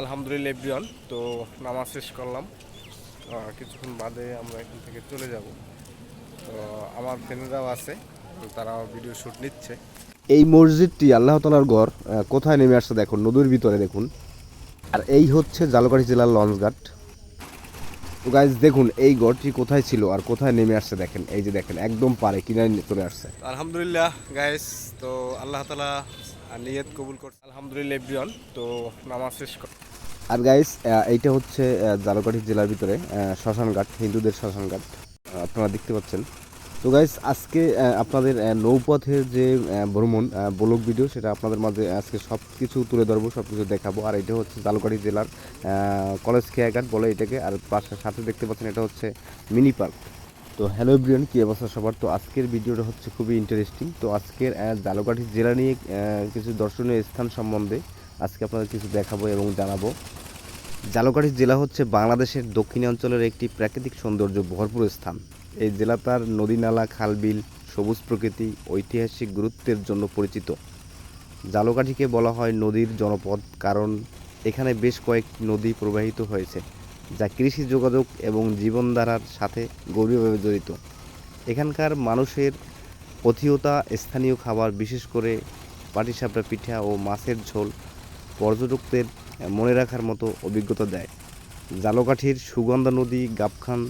আলহামদুলিল্লাহ এভরিওয়ান তো নামাজ শেষ করলাম। কিছুক্ষণ বাদে আমরা এখান থেকে চলে যাব। তো আমার ফ্রেন্ডরাও আছে তো তারা ভিডিও শ্যুট নিচ্ছে। এই মসজিদটি আল্লাহ তালার গড় কোথায় নেমে আসছে দেখুন নদীর ভিতরে দেখুন। আর এই হচ্ছে জালকাঠি জেলার লঞ্চঘাট তো গাইজ দেখুন এই গড়টি কোথায় ছিল আর কোথায় নেমে আসছে দেখেন এই যে দেখেন একদম পারে কিনারে চলে আসছে। আলহামদুলিল্লাহ গাইস তো আল্লাহ তালা নিয়ত কবুল করছে। আলহামদুলিল্লাহ এভরিওয়ান তো নামাজ শেষ কর। আর গাইস এইটা হচ্ছে জালকাঠি জেলার ভিতরে শ্মশানঘাট, হিন্দুদের শ্মশানঘাট আপনারা দেখতে পাচ্ছেন। তো গাইস আজকে আপনাদের নৌপথের যে ভ্রমণ ব্লগ ভিডিও সেটা আপনাদের মাঝে আজকে সব কিছু তুলে ধরবো সব কিছু দেখাবো। আর এটা হচ্ছে জালকাঠি জেলার কলেজ খেয়াঘাট বলে এটাকে, আর পাশে সাথে দেখতে পাচ্ছেন, এটা হচ্ছে মিনি পার্ক। তো হ্যালো ব্রিয়ান কী অবস্থা সবার? তো আজকের ভিডিওটা হচ্ছে খুবই ইন্টারেস্টিং তো আজকের জালকাঠি জেলা নিয়ে কিছু দর্শনীয় স্থান সম্বন্ধে আজকে আপনাদের কিছু দেখাবো এবং জানাব। জালকাঠি জেলা হচ্ছে বাংলাদেশের দক্ষিণাঞ্চলের একটি প্রাকৃতিক সৌন্দর্য ভরপুর স্থান। এই জেলা তার নদী নালা খালবিল সবুজ প্রকৃতি, ঐতিহাসিক গুরুত্বের জন্য পরিচিত। জালকাঠিকে বলা হয় নদীর জনপদ, কারণ এখানে বেশ কয়েকটি নদী প্রবাহিত হয়েছে। যা কৃষি যোগাযোগ এবং জীবনধারার সাথে গভীরভাবে জড়িত। এখানকার মানুষের অথিয়তা স্থানীয় খাবার, বিশেষ করে পাটিসাপড়া পিঠা ও মাছের ঝোল, পর্যটকদের মনে রাখার মতো অভিজ্ঞতা দেয়। জালকাঠির সুগন্ধা নদী, গাবখান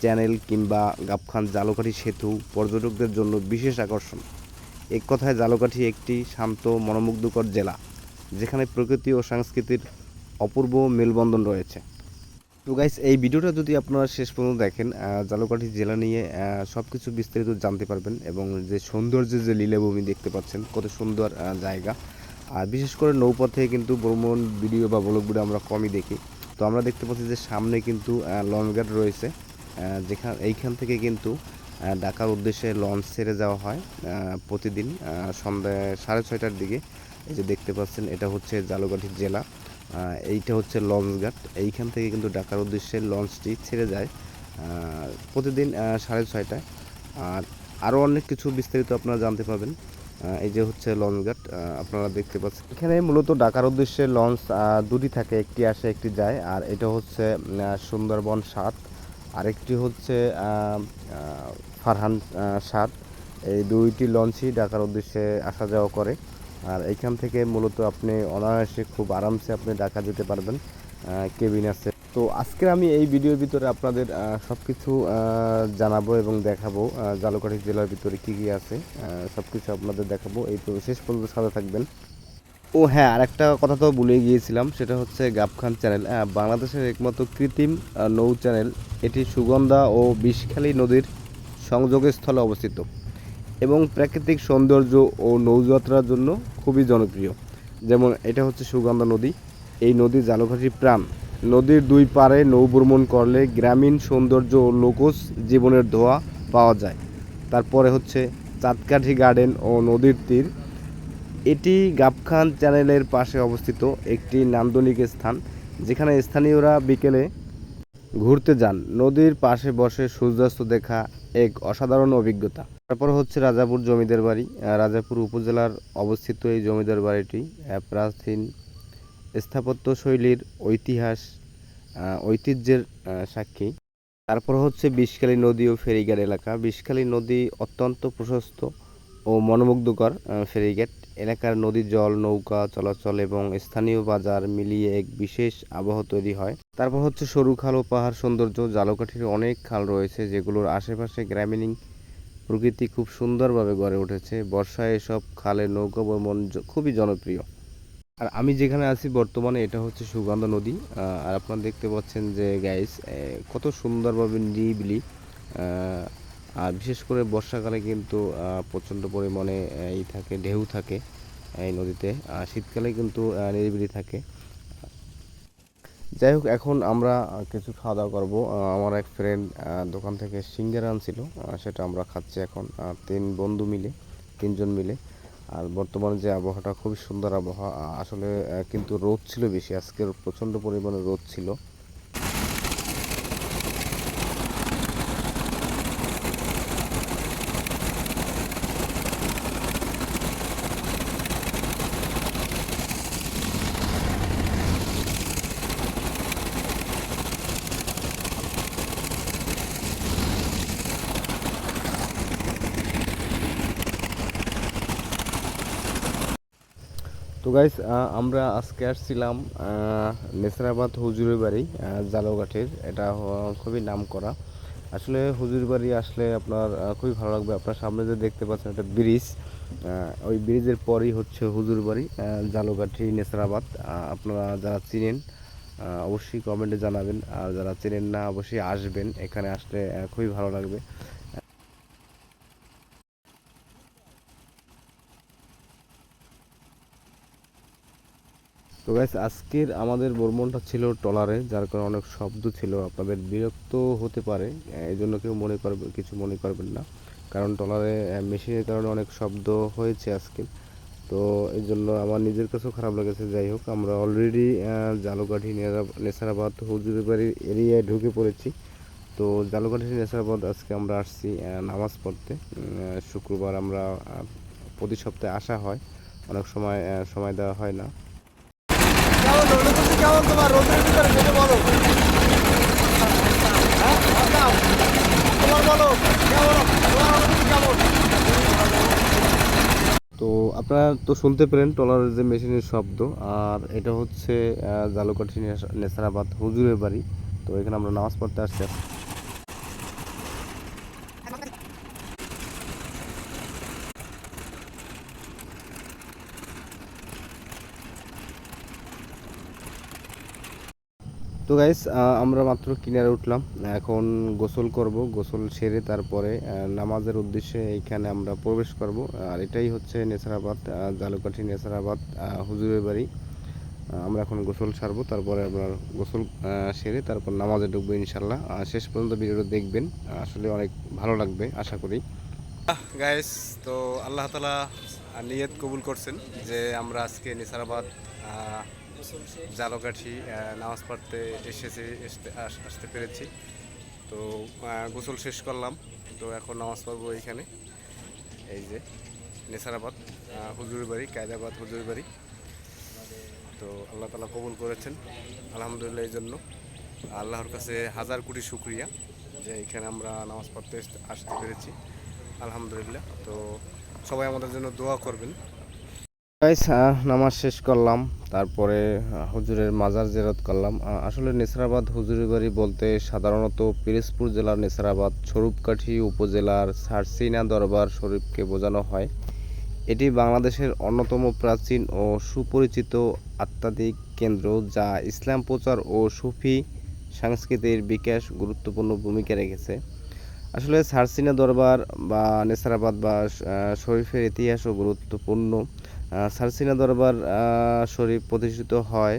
চ্যানেল কিংবা গাবখান জালকাঠি সেতু পর্যটকদের জন্য বিশেষ আকর্ষণ। এক কথায়, জালকাঠি একটি শান্ত, মনোমুগ্ধকর জেলা, যেখানে প্রকৃতি ও সংস্কৃতির অপূর্ব মেলবন্ধন রয়েছে। তো গাইস এই ভিডিওটা যদি আপনারা শেষ পর্যন্ত দেখেন জালকাঠি জেলা নিয়ে সব কিছু বিস্তারিত জানতে পারবেন এবং যে সৌন্দর্যের যে লীলাভূমি দেখতে পাচ্ছেন, কত সুন্দর জায়গা। আর বিশেষ করে নৌপথে কিন্তু ভ্রমণ ভিডিও বা ব্লগ ভিডিও আমরা কমই দেখি। তো আমরা দেখতে পাচ্ছি যে সামনে কিন্তু লঞ্চঘাট রয়েছে। যেখান এইখান থেকে কিন্তু ঢাকার উদ্দেশ্যে লঞ্চ ছেড়ে যাওয়া হয় প্রতিদিন সন্ধ্যা সাড়ে ছয়টার দিকে। এই যে দেখতে পাচ্ছেন, এটা হচ্ছে জালকাঠি জেলা। এইটা হচ্ছে লঞ্চ লঞ্চঘাট। এইখান থেকে কিন্তু ঢাকার উদ্দেশ্যে লঞ্চটি ছেড়ে যায় প্রতিদিন সাড়ে ছয়টায়। আর আরও অনেক কিছু বিস্তারিত আপনারা জানতে পারবেন আহ, এই যে হচ্ছে লঞ্চঘাট আহ, আপনারা দেখতে পাচ্ছেন। এখানে মূলত ঢাকার উদ্দেশ্যে লঞ্চ দুটি থাকে একটি আসে একটি যায়। আর এটা হচ্ছে সুন্দরবন সাত। আরেকটি হচ্ছে ফারহান সাত। এই দুইটি লঞ্চই ঢাকার উদ্দেশ্যে আসা যাওয়া করে। আর এইখান থেকে মূলত আপনি অনায়াসে খুব আরামসে আপনি ঢাকা যেতে পারবেন কেবিন আছে। তো আজকে আমি এই ভিডিওর ভিতরে আপনাদের সব কিছু জানাব এবং দেখাবো জালকাঠি জেলার ভিতরে কী কী আছে সব কিছু আপনাদের দেখাবো। এই তো শেষ পর্যন্ত সাথে থাকবেন। ও হ্যাঁ আরেকটা কথা তো ভুলে গিয়েছিলাম সেটা হচ্ছে গাবখান চ্যানেল। হ্যাঁ, বাংলাদেশের একমাত্র কৃত্রিম নৌ চ্যানেল। এটি সুগন্ধা ও বিষখালী নদীর সংযোগস্থলে অবস্থিত। এবং প্রাকৃতিক সৌন্দর্য ও নৌযাত্রার জন্য খুবই জনপ্রিয়। যেমন এটা হচ্ছে সুগন্ধা নদী। এই নদী জালকাঠির প্রাণ। নদীর দুই পাড়ে নৌ ভ্রমণ করলে গ্রামীণ সৌন্দর্য ও লোকজ জীবনের ধোয়া পাওয়া যায়। তারপরে হচ্ছে চাঁদকাঠি গার্ডেন ও নদীর তীর। এটি গাবখান চ্যানেলের পাশে অবস্থিত একটি নান্দনিক স্থান, যেখানে স্থানীয়রা বিকেলে ঘুরতে যান। নদীর পাশে বসে সূর্যাস্ত দেখা এক অসাধারণ অভিজ্ঞতা। তারপর হচ্ছে রাজাপুর জমিদার বাড়ি। রাজাপুর উপজেলার অবস্থিত এই জমিদার বাড়িটি প্রাচীন স্থাপত্য শৈলীর ঐতিহাস ঐতিহ্যের সাক্ষী। তারপর হচ্ছে বিষকালী নদী ও ফেরিঘাট এলাকা। বিষকালী নদী অত্যন্ত প্রশস্ত ও মনোমুগ্ধকর ফেরিঘাট। এলাকার নদী জল নৌকা চলাচল এবং স্থানীয় বাজার মিলিয়ে এক বিশেষ আবহ তৈরি হয়। তারপর হচ্ছে সরু খাল ও পাহাড় সৌন্দর্য জালকাঠির অনেক খাল রয়েছে যেগুলোর আশেপাশে গ্রামীণ প্রকৃতি খুব সুন্দরভাবে গড়ে উঠেছে। বর্ষায় এসব খালে নৌকা ভ্রমণ খুবই জনপ্রিয়। আর আমি যেখানে আছি বর্তমানে এটা হচ্ছে সুগন্ধ নদী। আর আপনারা দেখতে পাচ্ছেন যে গাইস কত সুন্দরভাবে নিরিবিলি। আহ, আর বিশেষ করে বর্ষাকালে কিন্তু প্রচণ্ড পরিমাণে এই থাকে ঢেউ থাকে। এই নদীতে। শীতকালে কিন্তু নিরিবিলি থাকে। যাই হোক, এখন আমরা কিছু খাওয়া দাওয়া করব আমার এক ফ্রেন্ড দোকান থেকে সিঙ্গারা আনছিল। সেটা আমরা খাচ্ছি এখন তিন বন্ধু মিলে, তিনজন মিলে। আর বর্তমানে যে আবহাওয়াটা খুবই সুন্দর আবহাওয়া আসলে কিন্তু রোদ ছিল বেশি। আজকের প্রচণ্ড পরিমাণে রোদ ছিল। গাইস আমরা আজকে আসছিলাম নেসরাবাদ হুজুরের বাড়ি জালৌঘাটের। এটা খুবই নাম করা আসলে হুজুর বাড়ি আসলে আপনার খুবই ভালো লাগবে। আপনার সামনে যে দেখতে পাচ্ছেন একটা ব্রিজ ওই ব্রিজের পরেই হচ্ছে হুজুর বাড়ি জালৌঘাটি নেসরাবাদ। আপনারা যারা চিনেন অবশ্যই কমেন্টে জানাবেন। আর যারা চেনেন না, অবশ্যই আসবেন। এখানে আসলে খুবই ভালো লাগবে। তো গাইস আজকের আমাদের ভ্রমণটা ছিল ট্রলারে, যার কারণে অনেক শব্দ ছিল, আপনাদের বিরক্ত হতে পারে এই জন্য কেউ মনে করবে, কিছু মনে করবেন না, কারণ ট্রলারে মেশিনের কারণে অনেক শব্দ হয়েছে আজকে। তো এই জন্য আমার নিজের কাছেও খারাপ লেগেছে, যাই হোক, আমরা অলরেডি জালুকাঠি নেসারাবাদ হুজুরের বাড়ির এরিয়ায় ঢুকে পড়েছি। তো জালুকাঠি, নেসারাবাদ আজকে আমরা আসছি নামাজ পড়তে শুক্রবার আমরা প্রতি সপ্তাহে আসা হয়, অনেক সময় সময় দেওয়া হয় না। হ্যাঁ? অনুভূতি কেমন তো আপনারা তো শুনতে পেলেন ট্রলারের যে মেশিনের শব্দ, আর এটা হচ্ছে জালুকাঠি নেসারাবাদ হুজুরের বাড়ি। তো এখানে আমরা নামাজ পড়তে আসছি। তো গাইস আমরা মাত্র কিনারে উঠলাম। এখন গোসল করব, গোসল সেরে তারপরে নামাজের উদ্দেশ্যে এইখানে আমরা প্রবেশ করব। আর এটাই হচ্ছে নেসারাবাদ জালুকাঠি নেসারাবাদ হুজুরের বাড়ি। আমরা এখন গোসল সারবো, তারপরে আপনার গোসল সেরে তারপর নামাজে ঢুকবো ইনশাল্লাহ শেষ পর্যন্ত ভিডিওটা দেখবেন, আসলে অনেক ভালো লাগবে, আশা করি। গাইস তো আল্লাহ তালা নিয়ত কবুল করছেন যে আমরা আজকে নিসারাবাদ জালকাঠি নামাজ পড়তে এসেছি আসতে পেরেছি। তো গোসল শেষ করলাম। তো এখন নামাজ পড়ব এইখানে। এই যে, নেসারাবাদ হুজুর বাড়ি, কায়দাবাদ হুজুর বাড়ি। তো আল্লাহ তালা কবুল করেছেন, আলহামদুলিল্লাহ এই জন্য। আল্লাহর কাছে হাজার কোটি শুক্রিয়া যে এখানে আমরা নামাজ পড়তে আসতে পেরেছি। আলহামদুলিল্লাহ। তো সবাই আমাদের জন্য দোয়া করবেন। গাইস নামাজ শেষ করলাম। তারপরে হুজুরের মাজার জেরত করলাম। আসলে নেসরাবাদ হুজুরের বাড়ি বলতে সাধারণত পিরোজপুর জেলার নেসরাবাদ, স্বরূপকাঠি উপজেলার সারসিনা দরবার শরীফকে বোঝানো হয়। এটি বাংলাদেশের অন্যতম প্রাচীন ও সুপরিচিত আধ্যাত্মিক কেন্দ্র, যা ইসলাম প্রচার ও সুফি সংস্কৃতির বিকাশ গুরুত্বপূর্ণ ভূমিকা রেখেছে। আসলে সারসিনা দরবার বা নেসারাবাদ বা শরীফের ইতিহাসও গুরুত্বপূর্ণ। সারসিনা দরবার শরীফ প্রতিষ্ঠিত হয়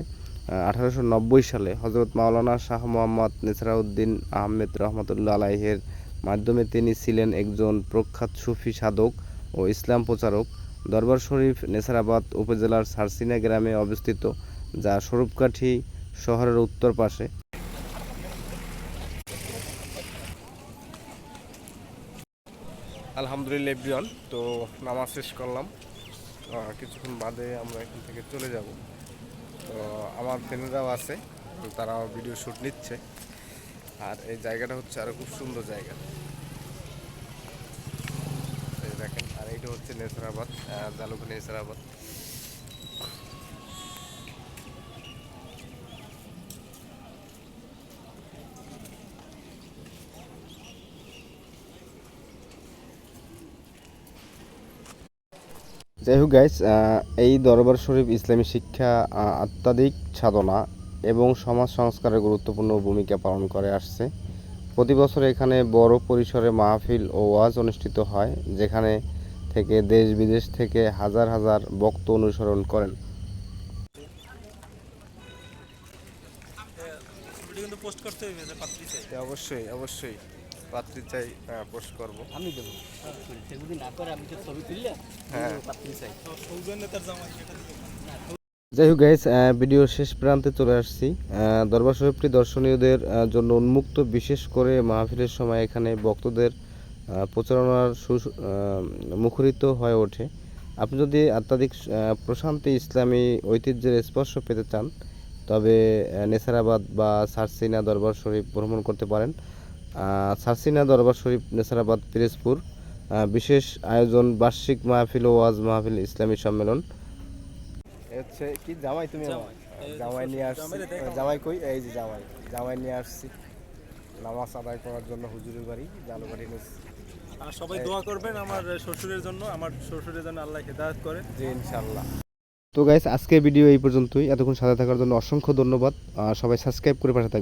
আঠারোশো নব্বই সালে। হজরত মাওলানা শাহ মোহাম্মদ নেসরাউদ্দিন আহমেদ রহমতুল্লাহ আলাইহের মাধ্যমে তিনি ছিলেন একজন প্রখ্যাত সুফি সাধক ও ইসলাম প্রচারক। দরবার শরীফ নেসারাবাদ উপজেলার সারসিনা গ্রামে অবস্থিত, যা স্বরূপকাঠি শহরের উত্তর পাশে। আলহামদুলিল্লাহ তো নামাজ শেষ করলাম। কিছুক্ষণ বাদে আমরা এখান থেকে চলে যাব। তো আমার ফ্রেন্ডরাও আছে তারাও ভিডিও শ্যুট নিচ্ছে। আর এই জায়গাটা হচ্ছে আরও খুব সুন্দর জায়গা। দেখেন, আর এইটা হচ্ছে নেসারাবাদ জালুখানি নেসরাবাদ। যাই হোক গাইস এই দরবার শরীফ ইসলামী শিক্ষা আধ্যাত্মিক সাধনা এবং সমাজ সংস্কারের গুরুত্বপূর্ণ ভূমিকা পালন করে আসছে। প্রতি বছর এখানে বড় পরিসরে মাহফিল ও ওয়াজ অনুষ্ঠিত হয়, যেখানে থেকে দেশ বিদেশ থেকে হাজার হাজার বক্ত অনুসরণ করেন। অবশ্যই অবশ্যই। পাত্রী চাই পোস্ট করব। আমি দেবো। সেগুলি না করে আমি তো ছবি তুললে হ্যাঁ। পাত্রী চাই। যাই হোক গাইস ভিডিও শেষ প্রান্তে চলে আসছি। দরবার শরীফটি দর্শনীয়দের জন্য উন্মুক্ত বিশেষ করে মাহফিলের সময় এখানে ভক্তদের প্রচারণার সু- মুখরিত হয়ে ওঠে। আপনি যদি আহ, প্রশান্তি ইসলামী ঐতিহ্যের স্পর্শ পেতে চান তবে নেসারাবাদ বা সারসিনা দরবার শরীফ ভ্রমণ করতে পারেন। সারসিনা দরবার শরীফ নেসারাবাদ পিরোজপুর। বিশেষ আয়োজন বার্ষিক মাহফিল ওয়াজ মাহফিল ইসলামী সম্মেলন। হচ্ছে কি জামাই তুমি জামাই। নিয়ে আসছি। জামাই কই? এই যে জামাই। জামাই নিয়ে আসছি। নামাজ আদায় করার জন্য হুজুরের বাড়ি জালুবাড়ি নিচ্ছি আর সবাই দোয়া করবেন আমার শ্বশুরের জন্য। আমার শ্বশুরের জন্য আল্লাহ হেদায়ত করে। জি ইনশাল্লাহ তো গাইস আজকের ভিডিও এই পর্যন্তই। এতক্ষণ সাথে থাকার জন্য অসংখ্য ধন্যবাদ। সবাই সাবস্ক্রাইব করে পাশে থাকবেন।